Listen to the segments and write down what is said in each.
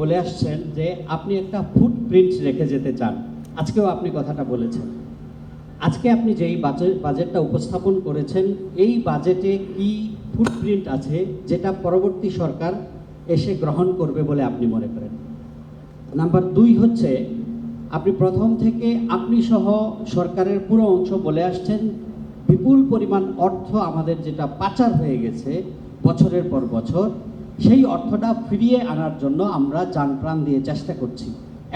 বলে আসছেন যে আপনি একটা ফুটপ্রিন্ট রেখে যেতে চান। আজকেও আপনি কথাটা বলেছেন। আজকে আপনি যেই বাজেট বাজেটটা উপস্থাপন করেছেন, এই বাজেটে কি ফুটপ্রিন্ট আছে যেটা পরবর্তী সরকার এসে গ্রহণ করবে বলে আপনি মনে করেন? নাম্বার দুই হচ্ছে, আপনি প্রথম থেকে আপনি সহ সরকারের পুরো অংশ বলে আসছেন, বিপুল পরিমাণ অর্থ আমাদের যেটা পাচার হয়ে গেছে বছরের পর বছর সেই অর্থটা ফিরিয়ে আনার জন্য আমরা যান প্রাণ দিয়ে চেষ্টা করছি।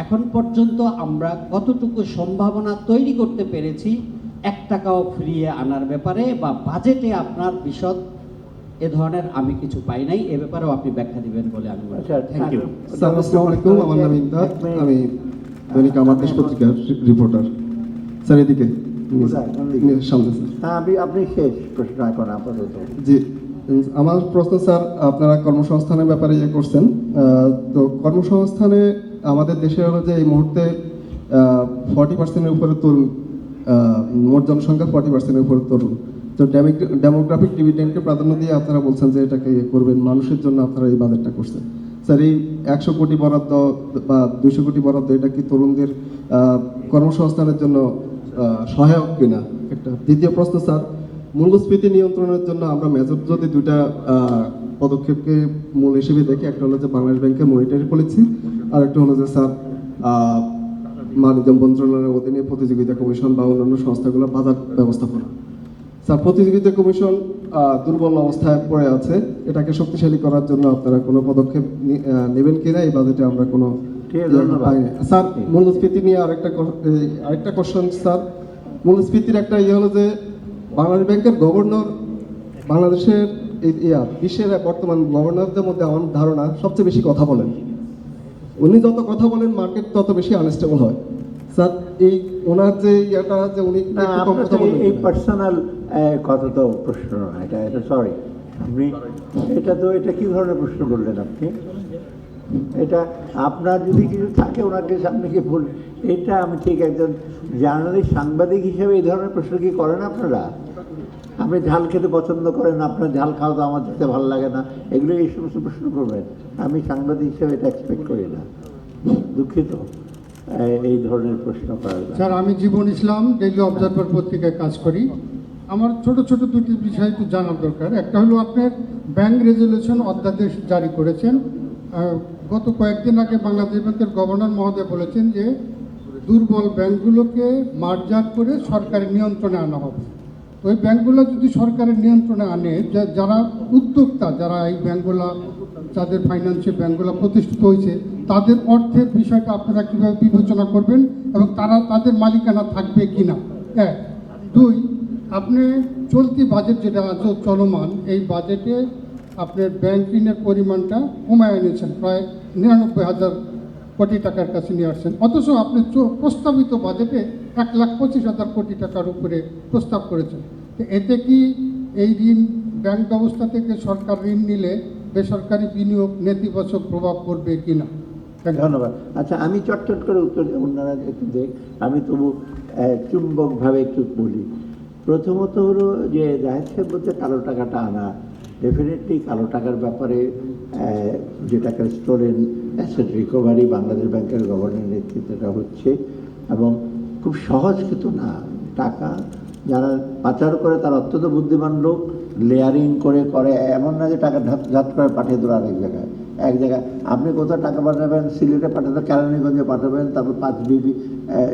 এখন পর্যন্ত আমরা কতটুকু সম্ভাবনা তৈরি করতে পেরেছি এক টাকাও ফিরিয়ে আনার ব্যাপারে বা বাজেটে আপনার বিশদ এ ধরনের আমি কিছু পাই নাই এ ব্যাপারেও আপনি ব্যাখ্যা দিবেন বলে আমি করি। থ্যাংক ইউ আসসালামু আলাইকুম আমার নাম ইমদাদ আমি দৈনিক আমার দেশ পত্রিকার রিপোর্টার। স্যার এদিকে? সামনে স্যার। হ্যাঁ আপনি শেষ প্রশ্ন এখন আপাতত। জি। আমার প্রশ্ন, স্যার, আপনারা কর্মসংস্থানের ব্যাপারে ইয়ে করছেন। তো কর্মসংস্থানে আমাদের দেশে হলো যে এই মুহূর্তে ফর্টি পার্সেন্টের উপরে তরুণ মোট জনসংখ্যা ফর্টি পার্সেন্টের উপরে তরুণ। তো ডেমোগ্রাফিক ডিভিডেন্ডকে প্রাধান্য দিয়ে আপনারা বলছেন যে এটাকে ইয়ে করবেন, মানুষের জন্য আপনারা এই বাজেটটা করছেন। স্যার, এই একশো কোটি বরাদ্দ বা দুইশো কোটি বরাদ্দ, এটা কি তরুণদের কর্মসংস্থানের জন্য সহায়ক কিনা? একটা দ্বিতীয় প্রশ্ন, স্যার মূল্যস্ফীতি নিয়ন্ত্রণের জন্য আমরা মেজর যদি দুইটা পদক্ষেপকে মূল হিসেবে দেখি একটা হলো যে বাংলাদেশ ব্যাংকের মনিটারি পলিসি আর একটা হলো যে স্যার বাণিজ্য মন্ত্রণালয়ের অধীনে প্রতিযোগিতা কমিশন বা অন্যান্য সংস্থাগুলো বাজার ব্যবস্থাপনা। স্যার প্রতিযোগিতা কমিশন দুর্বল অবস্থায় পড়ে আছে। এটাকে শক্তিশালী করার জন্য আপনারা কোনো পদক্ষেপ নেবেন কিনা এই বাজেটে আমরা কোনো। স্যার মূল্যস্ফীতি নিয়ে আরেকটা আরেকটা কোশ্চেন স্যার। মূল্যস্ফীতির একটা ইয়ে হলো যে বাংলাদেশ ব্যাংকের গভর্নর বাংলাদেশের ইয়া, বিশ্বের বর্তমান গভর্নরদের মধ্যে আমার ধারণা সবচেয়ে বেশি কথা বলেন। উনি যত কথা বলেন মার্কেট তত বেশি আনস্টেবল হয়। স্যার এই ওনার যে ইয়েটা যে উনি এই পার্সোনাল কথা তো প্রশ্ন না এটা এটা সরি আপনি এটা তো এটা কি ধরনের প্রশ্ন করলেন আপনি? এটা আপনার যদি কিছু থাকে ওনাকে সামনে কি ভুল এটা আমি ঠিক একজন জার্নালিস্ট, সাংবাদিক হিসেবে এই ধরনের প্রশ্ন কি করেন আপনারা? আপনি ঝাল খেতে পছন্দ করেন, আপনার ঝাল খাওয়া তো আমার খেতে ভালো লাগে না। এগুলো এই সমস্ত প্রশ্ন করবেন। আমি সাংবাদিক হিসেবে এটা এক্সপেক্ট করি না। দুঃখিত। এই ধরনের প্রশ্ন করার স্যার, আমি জীবন ইসলাম ডেইলি অবজারভার পত্রিকায় কাজ করি। আমার ছোট ছোট দুটি বিষয় একটু জানার দরকার। একটা হলো আপনার ব্যাংক রেজলিউশন অধ্যাদেশ জারি করেছেন। গত কয়েকদিন আগে বাংলাদেশ ব্যাংকের গভর্নর মহোদয় বলেছেন যে দুর্বল ব্যাংকগুলোকে মার্জার করে সরকারের নিয়ন্ত্রণে আনা হবে। তো ওই ব্যাংকগুলো যদি সরকারের নিয়ন্ত্রণে আনে যারা উদ্যোক্তা, যারা এই ব্যাংকগুলো, যাদের ফাইন্যান্সিয়াল ব্যাংকগুলো প্রতিষ্ঠিত হয়েছে, তাদের অর্থের বিষয়টা আপনারা কীভাবে বিবেচনা করবেন এবং তারা, তাদের মালিকানা থাকবে কি না এক। দুই, আপনি চলতি বাজেট যেটা আছে, চলমান, এই বাজেটে আপনার ব্যাংক ঋণের পরিমাণটা কমায় এনেছেন, প্রায় নিরানব্বই হাজার কোটি টাকার কাছে নিয়ে আসছেন। অথচ আপনি প্রস্তাবিত বাজেটে এক লাখ পঁচিশ হাজার কোটি টাকার উপরে প্রস্তাব করেছেন। তো এতে কি এই ঋণ ব্যাংক ব্যবস্থা থেকে সরকার ঋণ নিলে বেসরকারি বিনিয়োগ নেতিবাচক প্রভাব পড়বে কি না? ধন্যবাদ। আচ্ছা আমি চটচট করে উত্তর দেব, ওনারা একটু দেখ আমি তবু চুম্বকভাবে একটু বলি। প্রথমত হলো যে জাহেদ সাহেব বলতে কালো টাকাটা আনা। ডেফিনেটলি কালো টাকার ব্যাপারে যে টাকা স্টোরেন অ্যাসেট রিকভারি বাংলাদেশ ব্যাংকের গভর্নর নেতৃত্বটা হচ্ছে, এবং খুব সহজ কিন্তু না। টাকা যারা পাচার করে, তারা অত্যন্ত বুদ্ধিমান লোক, লেয়ারিং করে করে, এমন না যে টাকা ঝাত করে পাঠিয়ে দেওয়া আরেক জায়গায়। এক জায়গায়। আপনি কোথাও টাকা পাঠাবেন, সিলেটে পাঠাবেন কেরানীগঞ্জে পাঠাবেন, তারপর পাঁচ বিবি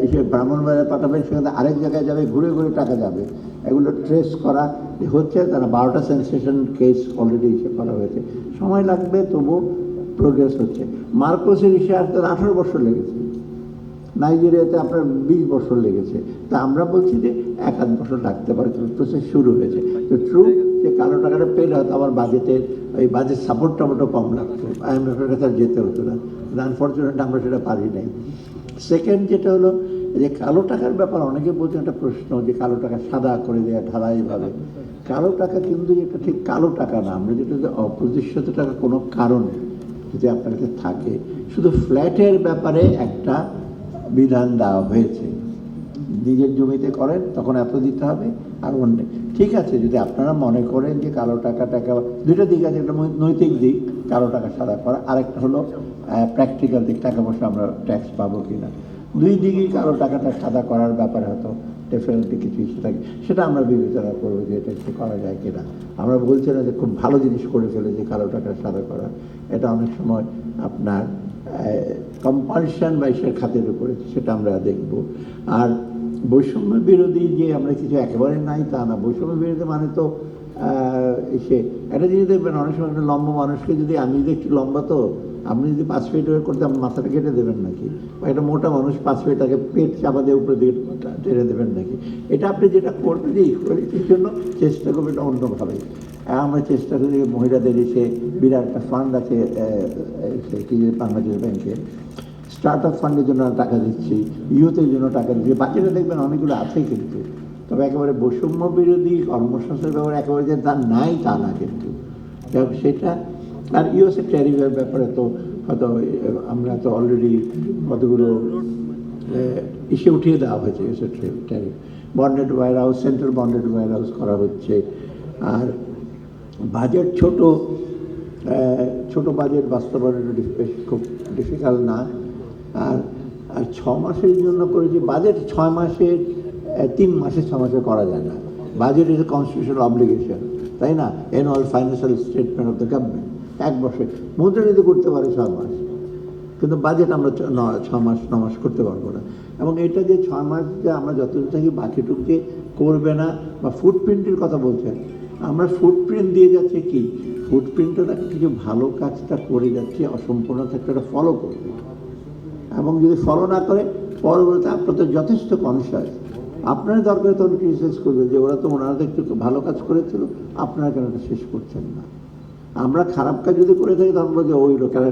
এসে ব্রাহ্মণবাড়িয়া পাঠাবেন, সেখানে আরেক জায়গায় যাবে, ঘুরে ঘুরে টাকা যাবে। এগুলো ট্রেস করা হচ্ছে, তারা বারোটা সেন্সেশন কেস অলরেডি ইসে করা হয়েছে। সময় লাগবে তবু প্রোগ্রেস হচ্ছে। মার্কোসের ইসে আসতে আঠারো বছর লেগেছে। নাইজেরিয়াতে আপনার বিশ বছর লেগেছে। তা আমরা বলছি যে এক আধ বছর লাগতে পারে প্রসেস শুরু হয়েছে। তো ট্রু যে কালো টাকাটা পেলে হয়তো আমার বাজেটের ওই বাজেট সাপোর্ট টাপোর্টও কম লাগতো। আইএমএফের কাছে যেতে হতো না। আনফর্চুনেট আমরা সেটা পারি নাই। সেকেন্ড যেটা হলো যে কালো টাকার ব্যাপার, অনেকে বলছেন একটা প্রশ্ন যে কালো টাকা সাদা করে দেওয়া ঢালাইভাবে কালো টাকা কিন্তু এটা ঠিক কালো টাকা না। আমরা যেটা অপ্রতিষ্ঠিত টাকা কোনো কারণে যদি আপনার কাছে থাকে, শুধু ফ্ল্যাটের ব্যাপারে একটা বিধান দেওয়া হয়েছে। নিজের জমিতে করেন, তখন এত দিতে হবে। আর অন্য ঠিক আছে, যদি আপনারা মনে করেন যে কালো টাকা টাকা দুইটা দিক আছে, একটা নৈতিক দিক, কালো টাকা সাদা করা, আরেকটা হলো প্র্যাকটিক্যাল দিক, টাকা পয়সা আমরা ট্যাক্স পাবো কি না দুই দিকেই কালো টাকাটা সাদা করার ব্যাপারে হয়তো ডেফিনেটলি কিছু ইস্যু থাকে। সেটা আমরা বিবেচনা করব যে এটা একটু করা যায় কিনা। আমরা বলছি না যে খুব ভালো জিনিস করে ফেলেছি কালো টাকা সাদা করা। এটা অনেক সময় আপনার কম্পালশন বা ইসের খাতের উপরে, সেটা আমরা দেখব। আর বৈষম্য বিরোধী যে আমরা কিছু একেবারে নাই তা না। বৈষম্য বিরোধী মানে তো সে একটা জিনিস দেখবেন, অনেক সময় একটা লম্বা মানুষকে যদি আমি যদি একটু লম্বা তো, আপনি যদি পাঁচ ফিট করতে আমার মাথাটা কেটে দেবেন নাকি? বা একটা মোটা মানুষ পাঁচ ফিট তাকে পেট চাপা দিয়ে উপরে দিকে টেনে দেবেন নাকি? এটা আপনি যেটা করবেন যে ইকুয়ালিটির জন্য চেষ্টা করবেন অন্যভাবে। আমরা চেষ্টা করি মহিলাদের এসে বিরাট একটা ফান্ড আছে কি বাংলাদেশ ব্যাংকে স্টার্ট আপ ফান্ডের জন্য টাকা দিচ্ছি ইউথের জন্য টাকা দিচ্ছি। বাচ্চারা দেখবেন অনেকগুলো আছে কিন্তু। তবে একেবারে বৈষম্য বিরোধী কর্মসংস্থানের ব্যাপারে একেবারে যে তার নাই তা না কিন্তু। সেটা, আর ইউএসএ ট্যারিফের ব্যাপারে তো হয়তো আমরা তো অলরেডি কতগুলো ইসে উঠিয়ে দেওয়া হয়েছে USA tariff bonded warehouse central bonded warehouse করা হচ্ছে। আর বাজেট ছোট ছোট বাজেট বাস্তবায়ন খুব ডিফিকাল্ট না। আর আর ছ মাসের জন্য করেছি বাজেট ছয় মাসের তিন মাসে ছ মাসে করা যায় না। Budget is a constitutional obligation তাই না? Annual financial statement of the government এক বছর। মুদ্রানীতি করতে পারে ছয় মাস, কিন্তু বাজেট আমরা ছ- মাস, ন মাস করতে পারব না। এবং এটা যে ছয় মাস যে আমরা যতদিন থাকি বাকিটুক করবে না, বা ফুটপ্রিন্টের কথা বলছেন আমরা ফুটপ্রিন্ট দিয়ে যাচ্ছে কি? ফুটপ্রিন্টটা কিছু ভালো কাজটা করে যাচ্ছে, অসম্পূর্ণ ক্ষেত্রে ফলো করবে। এবং যদি ফলো না করে, পরবর্তীতে আপনার তো যথেষ্ট হয় আপনার দরকার তখন ক্রিটিসাইজ করবে যে ওরা তো ওনারা একটু ভালো কাজ করেছিল, আপনারা কেন শেষ করছেন না? আমরা খারাপ কাজ যদি করে থাকি, তখন বলছে ওই লোকেরা